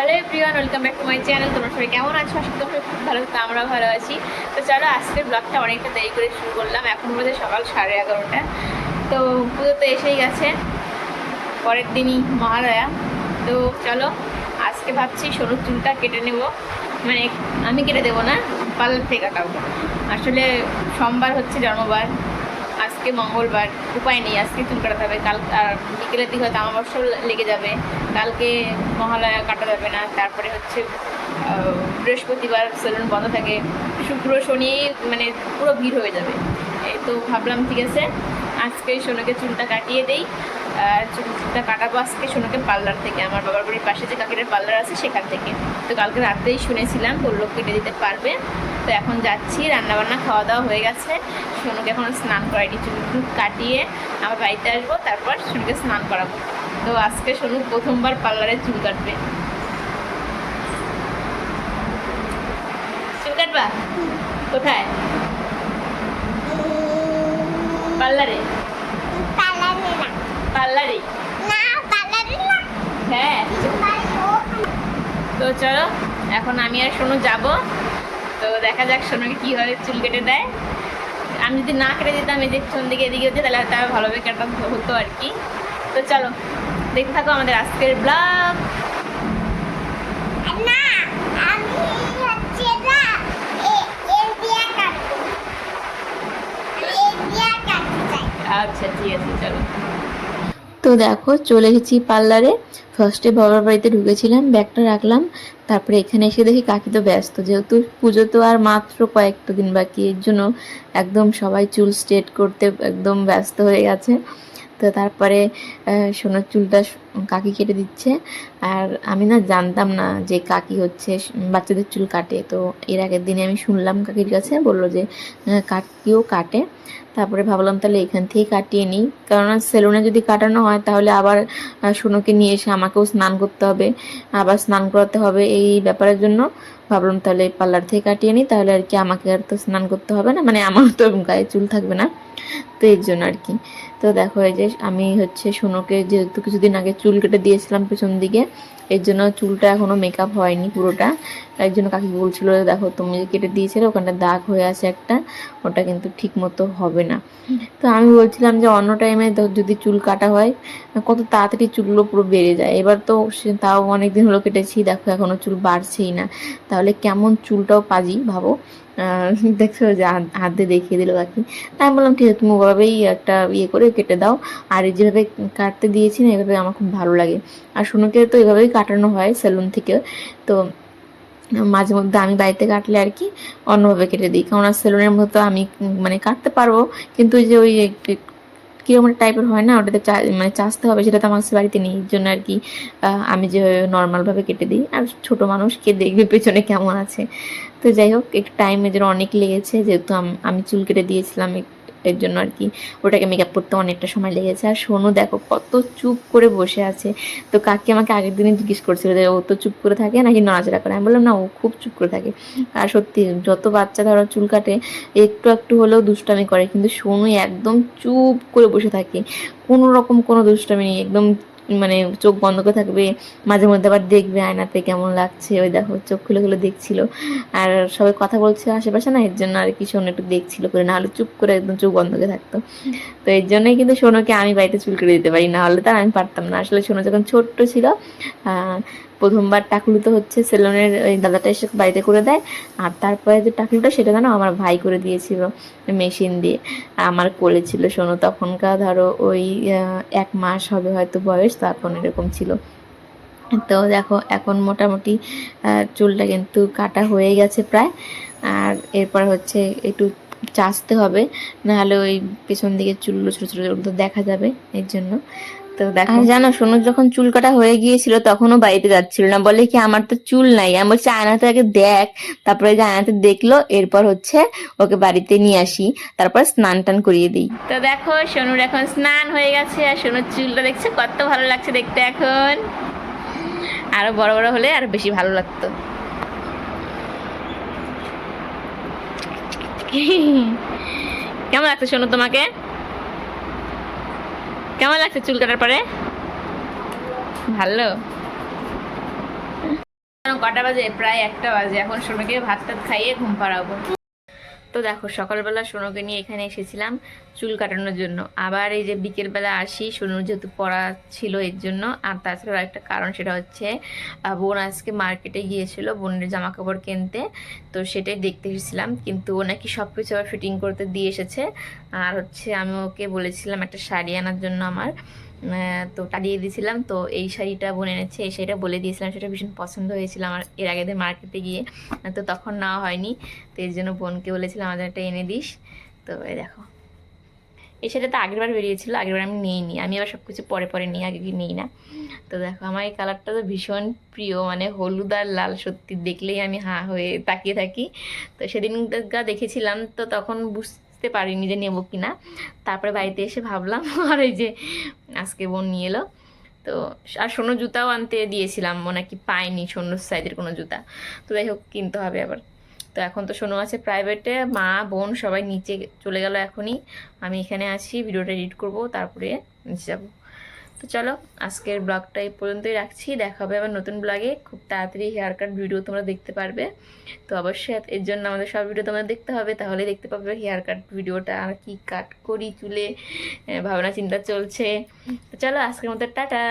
Hello everyone, welcome back to my channel. তোমরা সবাই কেমন আছো? আশা তোমরা খুব ভালো তো আমরা ভালো আছি। তো চলো, আজকের ব্লগটা অনেকটা দেরি করে শুরু করলাম। এখন বোধহয় সকাল সাড়ে এগারোটা। তো পুজো তো এসেই গেছে। পরের দিনই মহালয়া। তো চলো, আজকে ভাবছি সরু চুলটা কেটে নেব। মানে আমি কেটে দেবো না পার্লার থেকে কাটাবো। আসলে সোমবার হচ্ছে জন্মবার। আজকে মঙ্গলবার, উপায় নেই, আজকে চুল কাটাতে হবে। কাল আর বিকেলের দিকে হয়তো আমাবস্যা লেগে যাবে। কালকে মহালয়া কাটা যাবে না। তারপরে হচ্ছে বৃহস্পতিবার সেলুন বন্ধ থাকে। শুক্র, শনি মানে পুরো ভিড় হয়ে যাবে। তো ভাবলাম, ঠিক আছে, আজকে সোনাকে চুলটা কাটিয়ে দেই। চুলটা কাটাবো আজকে। সোনাকে পার্লার থেকে, আমার বাবার বাড়ির পাশে যে কাকিরের পার্লার আছে সেখান থেকে। তো কালকে রাত্রেই শুনেছিলাম, বলল কেটে দিতে পারবে। তো এখন যাচ্ছি, রান্নাবান্না খাওয়া দাওয়া হয়ে গেছে। সোনুকে এখন স্নান করাইনি চুল কাটিয়ে আবার বাড়িতে আসব, তারপর সোনুকে স্নান করাবো। তো আজকে সোনু প্রথমবার পার্লারে চুল কাটবে। চুল কাটবা? কোথায়? পার্লারে? পার্লারে না পালালে না। হ্যাঁ। তো চলো এখন আমি আর সোনু যাব। তো দেখা যাক সোনুকে কীভাবে চুল কেটে দেয়। আমি যদি না কেটে দিতাম এই যে দিকে এদিকে হচ্ছে তাহলে হয়তো ভালোভাবে কাটা হতো আর কি। তো চলো দেখতে থাকো আমাদের আজকের ব্লগ। না আচ্ছা ঠিক আছে চলো। তো দেখো, চলে এসেছি পার্লারে। ফার্স্টে বাবার বাড়িতে ঢুকেছিলাম, ব্যাগটা রাখলাম। তারপরে এখানে এসে দেখি কাকি তো ব্যস্ত, যেহেতু পুজো তো আর মাত্র কয়েকটা দিন বাকি, এর জন্য একদম সবাই চুল স্ট্রেট করতে একদম ব্যস্ত হয়ে গেছে। তো তারপরে সোনার চুলটা কাকি কেটে দিচ্ছে। আর আমি না জানতাম না যে কাকি হচ্ছে বাচ্চাদের চুল কাটে। তো এর আগের দিনে আমি শুনলাম কাকির কাছে, বলল যে কাকিও কাটে। তারপরে ভাবলাম তাহলে এখান থেকেই কাটিয়ে নিই। কেননা সেলুনে যদি কাটানো হয়, তাহলে আবার সোনুকে নিয়ে এসে আমাকেও স্নান করতে হবে। আবার স্নান করাতে হবে এই ব্যাপারের জন্য। ভাবলাম তাহলে পার্লার থেকে কাটিয়ে নিই, তাহলে আর কি আমাকে আর তো স্নান করতে হবে না। মানে আমার তো গায়ে চুল থাকবে না। তো এর জন্য আর কি। তো দেখো, এই যে আমি হচ্ছে সোনোকে যেহেতু কিছুদিন আগে চুল কেটে দিয়েছিলাম পেছন দিকে, এর জন্য চুলটা এখনও মেকআপ হয়নি পুরোটা। এর জন্য কাকি বলছিল, দেখো, তুমি যে কেটে দিয়েছিলে, ওখানটা দাগ হয়ে আছে একটা, ওটা কিন্তু ঠিক মতো হবে না। তো আমি বলছিলাম যে, অন্য টাইমে যদি চুল কাটা হয়, কত তাড়াতাড়ি চুলগুলো পুরো বেড়ে যায়। এবার তো তাও অনেক দিন হলো কেটেছি, দেখো, এখনও চুল বাড়ছেই না। তাহলে কেমন চুলটাও পাজি, ভাবো? দেখছ যে হাত- দিয়ে দেখিয়ে দিল তাই আমি বললাম, ঠিক আছে, তুমি ওভাবেই একটা ইয়ে করে কেটে দাও। আর যেভাবে কাটতে দিয়েছি না, এভাবে আমার খুব ভালো লাগে। আর সোনুকে তো এভাবেই কাটানো হয় সেলুন থেকে তো মাঝে মধ্যে আমি বাড়িতে কাটলে আর কি অন্যভাবে কেটে দিই। কারণ আর সেলুনের মতো আমি মানে কাটতে পারব। কিন্তু ওই যে ওই কীরকম টাইপের হয় না, ওটাতে মানে চাষতে হবে, সেটা তো আমার বাড়িতে নেই জন্য আর কি আমি যে নর্মালভাবে কেটে দিই, আর ছোট মানুষ কে দেখবে পেছনে কেমন আছে। তো যাই হোক, একটু টাইম জন্য অনেক লেগেছে, যেহেতু আম- চুল কেটে দিয়েছিলাম এর জন্য আর কি। ওটাকে মেকআপ করতে অনেকটা সময় লেগেছে। আর সোনু দেখো কত চুপ করে বসে আছে। তো কাকি আমাকে আগের দিনে জিজ্ঞেস করছিল যে, ও তো চুপ করে থাকে নাকি নড়াচড়া করে? আমি বললাম, না, ও খুব চুপ করে থাকে। আর সত্যি, যত বাচ্চা ধরো চুল কাটে, একটু একটু হলেও দুষ্টামি করে। কিন্তু সোনু একদম চুপ করে বসে থাকে। কোনো রকম কোনো দুষ্টামি নেই। একদম মানে চোখ বন্ধ করে থাকবে, মাঝে মধ্যে আবার দেখবে আয়নাতে কেমন লাগছে, ওই দেখো চোখ খুলে খুলে দেখছিল। আর সবাই কথা বলছে আশেপাশে না, এর জন্য আর কি সোনো একটু দেখছিল করে, না হলে চুপ করে একদম চোখ বন্ধ করে থাকতো। তো এর জন্যই কিন্তু সোনুকে আমি বাড়িতে চুল করে দিতে পারি, না হলে তার আমি পারতাম না। আসলে সোনো যখন ছোট্ট ছিল প্রথমবার টাকলু তো হচ্ছে সেলুনের ওই দাদাটা এসে বাড়িতে করে দেয়। আর তারপরে যে টাকলুটা সেটা জানো আমার ভাই করে দিয়েছিল মেশিন দিয়ে। আমার কোলে সোনু। তখনকার ধরো ওই এক মাস হবে হয়তো বয়স তখন এরকম ছিল। তো দেখো, এখন মোটামুটি চুলটা কিন্তু কাটা হয়ে গেছে প্রায়। আর এরপর হচ্ছে একটু চাচতে হবে। নাহলে ওই পেছন দিকে চুলগুলো ছোটো ছোটো দেখা যাবে এর জন্য। তো দেখো। আর জানো সোনু যখন চুল কাটা হয়ে গিয়েছিল তখনও বাড়িতে যাচ্ছিল না। বলে কি আমার তো চুল নাই। আমি বলছি আয়নাতে আগে দেখ। তারপরে যে আয়নাতে দেখল এরপর হচ্ছে ওকে বাড়িতে নিয়ে আসি। তারপর স্নান টান করিয়ে দিই। তো দেখো সোনুর এখন স্নান হয়ে গেছে আর সোনুর চুলটা দেখছে কত ভালো লাগছে দেখতে এখন। আরও বড় বড় হলে আর বেশি ভালো লাগতো। কেমন লাগছে সোনু তোমাকে? কেমন লাগছে চুল কাটার পরে? ভালো। কটা বাজে? প্রায় একটা বাজে। এখন সময়কে ভাত টাত খাইয়ে ঘুম পাড়াবো। তো দেখো, সকালবেলা সোনুকে নিয়ে এখানে এসেছিলাম চুল কাটানোর জন্য। আবার এই যে বিকেলবেলা আসি, সোনুর যেহেতু পড়া ছিল এর জন্য, আর তাছাড়া একটা কারণ সেটা হচ্ছে বোন আজকে মার্কেটে গিয়েছিল বোনের জামা কাপড় কিনতে, তো সেটাই দেখতে এসেছিলাম। কিন্তু ও নাকি সব কিছু আবার ফিটিং করতে দিয়ে এসেছে। আর হচ্ছে আমি ওকে বলেছিলাম একটা শাড়ি আনার জন্য আমার। তো টাড়িয়ে দিয়েছিলাম। তো এই শাড়িটা বোন এনেছে, এই শাড়িটা বলে দিয়েছিলাম, সেটা ভীষণ পছন্দ হয়েছিল আমার এর আগেদের মার্কেটে গিয়ে। তো তখন নেওয়া হয়নি, তো এর জন্য বোনকে বলেছিলাম, আমাদের একটা এনে দিস। তো এই দেখো। এই শাড়িটা তো আগেরবার বেরিয়েছিল, আগেরবার আমি নিইনি। আমি আবার সব কিছু পরে পরে নিই, আগে কি নিই না? তো দেখো, আমার এই কালারটা তো ভীষণ প্রিয় মানে হলুদ আর লাল সত্যি দেখলেই আমি হা হয়ে তাকিয়ে থাকি। তো সেদিন দেখেছিলাম, তো তখন বুঝতে পারিনি যে নেব কি না তারপরে বাড়িতে এসে ভাবলাম, আর এই যে আজকে বোন নিয়ে এলো। তো আর সোনো জুতাও আনতে দিয়েছিলাম মনে কি পাইনি সোনো সাইজের কোনো জুতা। তো যাই হোক, কিনতে হবে আবার। তো এখন তো সোনো আছে প্রাইভেটে মা, বোন সবাই নিচে চলে গেল এখনই। আমি এখানে আছি ভিডিওটা এডিট করব, তারপরে নিচে যাব। তো চলো, আজকের ব্লগটা এই পর্যন্তই রাখছি। দেখা হবে আবার নতুন ব্লগে। খুব তাড়াতাড়ি হেয়ার কাট ভিডিও তোমরা দেখতে পারবে। তো অবশ্যই এর জন্য আমাদের সব ভিডিও তোমরা দেখতে হবে তাহলে দেখতে পাবে হেয়ার কাট ভিডিওটা আর কি কাট করি, চুলে ভাবনা চিন্তা চলছে। তো চলো, আজকের মতো টাটা।